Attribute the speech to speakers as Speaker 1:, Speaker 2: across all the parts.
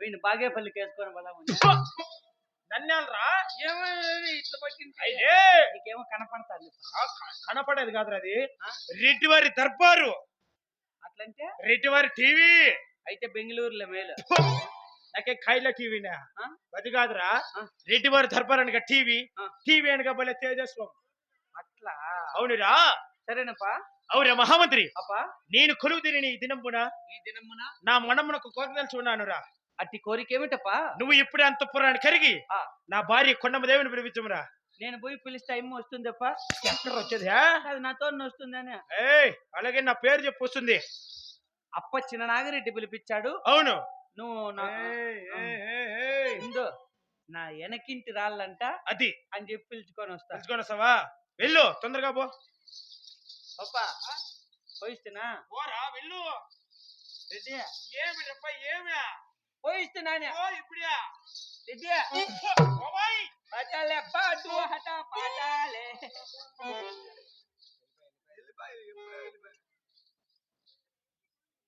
Speaker 1: వీడిని బాగేపల్లికి వేసుకొని పోదామని
Speaker 2: నన్నేళ్ళరా
Speaker 1: ఏమో ఇట్లా పట్టింది?
Speaker 2: అయితే
Speaker 1: నీకేమో కనపడుతుంది.
Speaker 2: ఆ క- కనపడేది కాదురా అది.
Speaker 1: ఆ?
Speaker 2: రెడ్డివారి దర్బారు.
Speaker 1: అట్లంటే?
Speaker 2: రెడ్డివారి టీవీ.
Speaker 1: అయితే బెంగళూరులో మేలు.
Speaker 2: నాకే ఖైల టీవీనా.
Speaker 1: ఆ?
Speaker 2: అది కాదురా.
Speaker 1: ఆ.
Speaker 2: రెడ్డివారి దర్బార్ అనగా టీవీ.
Speaker 1: ఆ.
Speaker 2: టీవీ అనగా భలే తేజస్వం.
Speaker 1: అట్లా?
Speaker 2: అవునురా.
Speaker 1: సరేనప్పా.
Speaker 2: అవురా మహామంత్రి.
Speaker 1: అప్పా.
Speaker 2: నేను కొలువు తిని ఈ దినంపున
Speaker 1: ఈ దినమున?
Speaker 2: నా మనమునకు కోరదలుచు ఉన్నానురా
Speaker 1: అట్టి కోరిక ఏమిటప్పా?
Speaker 2: నువ్వు ఇప్పుడే అంత పురాణి కరిగి. నా భార్య కొండమదేవిని పిలిపించమురా.
Speaker 1: నేను పోయి పిలిస్తే అమ్మ వస్తుందప్పా?
Speaker 2: ఎక్కడ వచ్చేది
Speaker 1: అది నాతో వస్తుందని.
Speaker 2: అలాగే నా పేరు చెప్పు వస్తుంది.
Speaker 1: అప్ప చిన్న నాగిరెడ్డి పిలిపించాడు.
Speaker 2: అవును.
Speaker 1: నువ్వు నా నా వెనకింటి రాళ్ళంట.
Speaker 2: అది.
Speaker 1: అని చెప్పి పిలుచుకొని వస్తా.
Speaker 2: తెలుసుకొని వస్తావా? వెళ్ళు తొందరగా పో.
Speaker 1: అప్పా పోయిస్తున్నా
Speaker 2: పోరా వెళ్ళు.
Speaker 1: రెడ్డి.
Speaker 2: ఏమి? ఏమి
Speaker 1: పోయిస్తున్నానే
Speaker 2: ఓ ఇప్పుడే.
Speaker 1: రెడ్డి.
Speaker 2: పోవాయ్.
Speaker 1: పటాలే పాటు హట పాటాలే.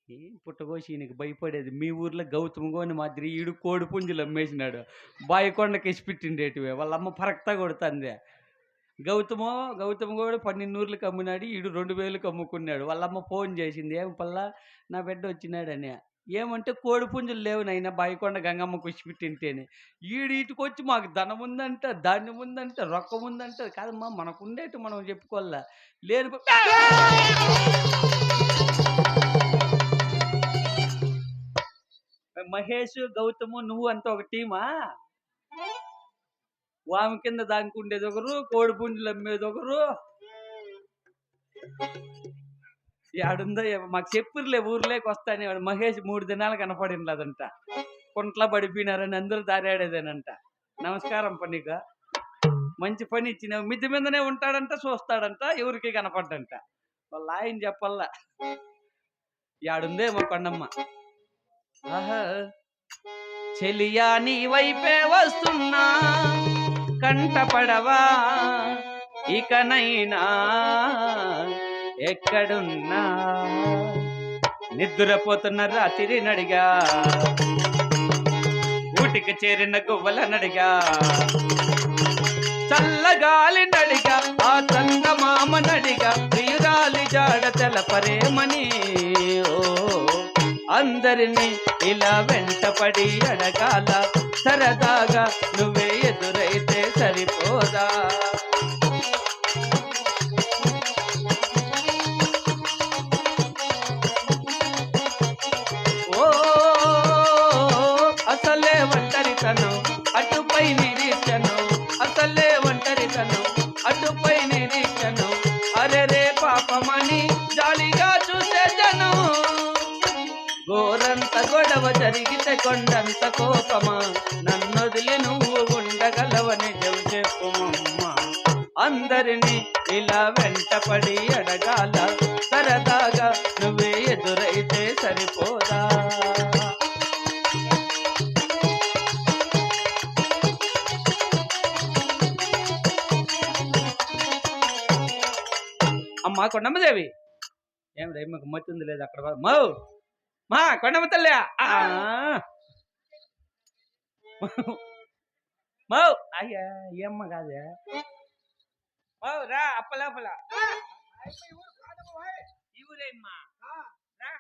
Speaker 1: ఏం పుట్టగోసి ఈయనకి భయపడేది? మీ ఊర్లో గౌతమ్ గోని మాదిరి ఈడు కోడి పుంజులు అమ్మేసినాడు. బాయికొండకి ఇసి పెట్టిండేటివే. వాళ్ళ అమ్మ పరక్తా కొడుతుంది. గౌతము గౌతమ్ కూడా పన్నెండు ఊర్లకు అమ్మినాడు ఈడు రెండు వేలకు అమ్ముకున్నాడు. వాళ్ళమ్మ ఫోన్ చేసింది ఏం పల్లా నా బిడ్డ వచ్చినాడని. ఏమంటే కోడి పుంజులు లేవు నైనా బాయికొండ గంగమ్మ కుసిపెట్టింటేనే పెట్టింటేనే ఇటుకు మాకు ధనం ఉందంట ధాన్యం ఉందంట రొక్కం ఉందంట కాదమ్మా మనకు ఉండేటి మనం చెప్పుకోవాలా? లేని మహేష్ గౌతము నువ్వు అంత ఒక టీమా? వామి కింద దానికి ఉండేది ఒకరు కోడి పుంజులు అమ్మేది ఒకరు. యాడుందో మాకు చెప్పిర్లే ఊర్లోకి వస్తానే వాడు మహేష్ మూడు దినాలు కనపడినదంట కుంట్ల పడిపోయినారని అందరూ దారాడేదేనంట. నమస్కారం పనిక మంచి పని ఇచ్చిన మిద్ది మీదనే ఉంటాడంట చూస్తాడంట ఎవరికి కనపడ్డంట. వాళ్ళ ఆయన చెప్పల్లా యాడుందేమో కొండమ్మ ఆహా. చెలియా నీ వైపే వస్తున్నా. కంటపడవా. ఇకనైనా ఎక్కడున్నా? నిద్రపోతున్న రాత్రి నడిగా ఊటికి చేరిన గువ్వల నడిగా చల్లగాలి నడిగా ఆ చంద మామ నడిగా ప్రియురాలి జాడ తెలపరేమని ఓ అందరినీ ఇలా వెంటపడి అడగాల. సరదాగా నువ్వే ఎదురైతే సరిపోదా? గొడవ జరిగితే కొండంత కోపమా? నన్నొదిలి నువ్వు ఉండగలవని చెవు చెప్పుమమ్మా. అందరినీ ఇలా వెంటపడి అడగాల సరదాగా నువ్వే ఎదురైతే సరిపోదా? అమ్మా కొండమ్మదేవి. ఏం రేమకు మత్తుంది లేదు అక్కడ. మౌ! మా కొండమ్మ తల్లి. ఆ. మౌ. అయ్యా ఏమ్మ కాదే. మౌ రా అప్పలాపల ఈ ఊరేమ్మా రా.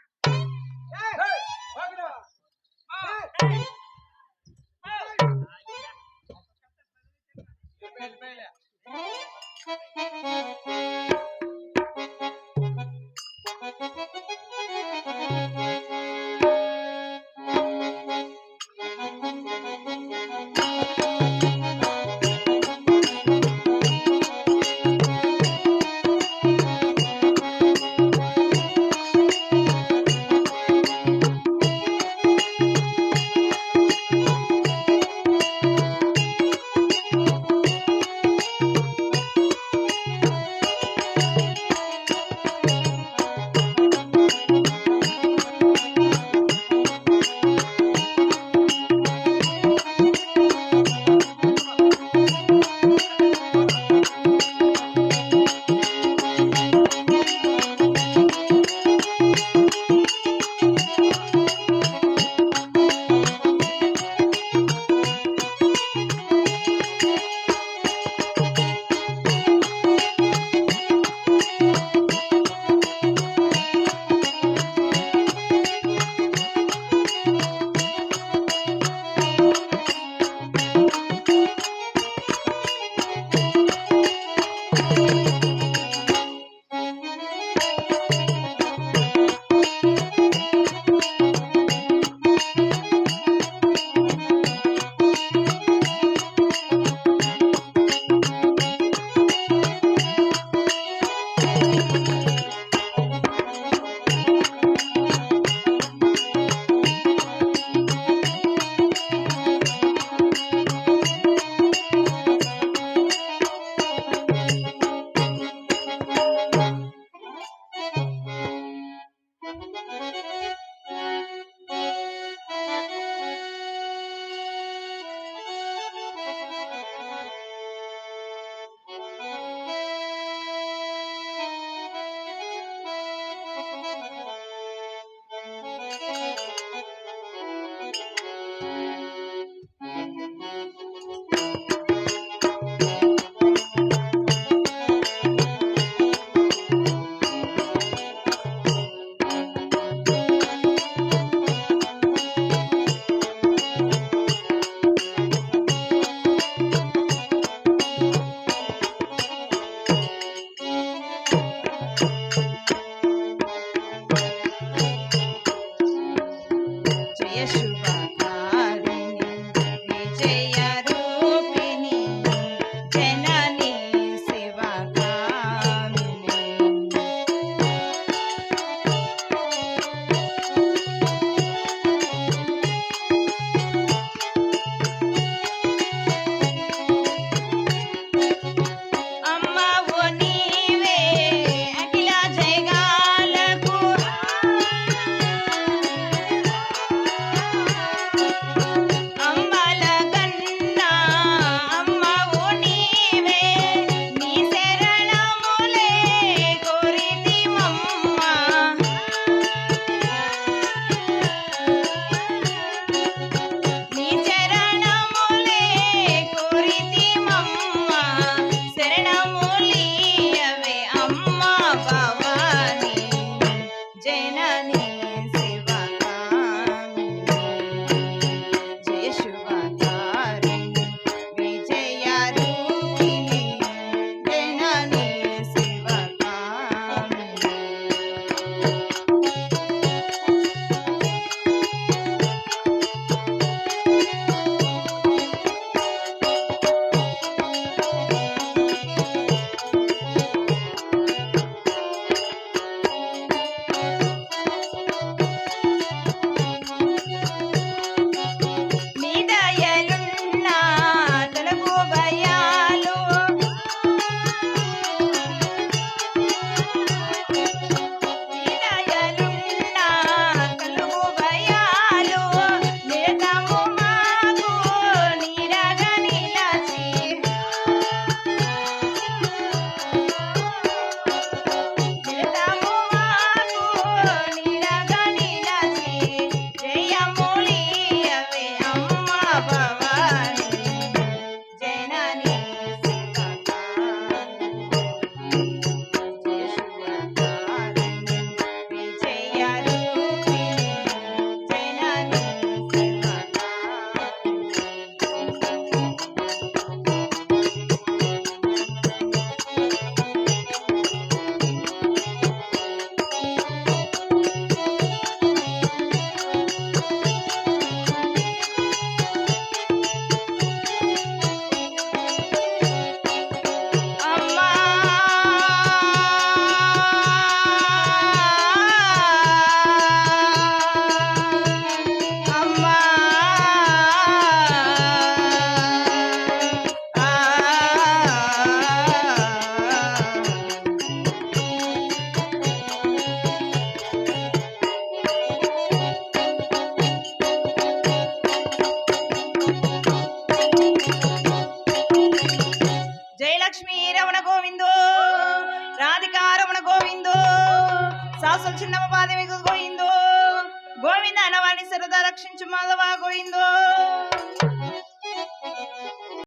Speaker 3: గోయిందో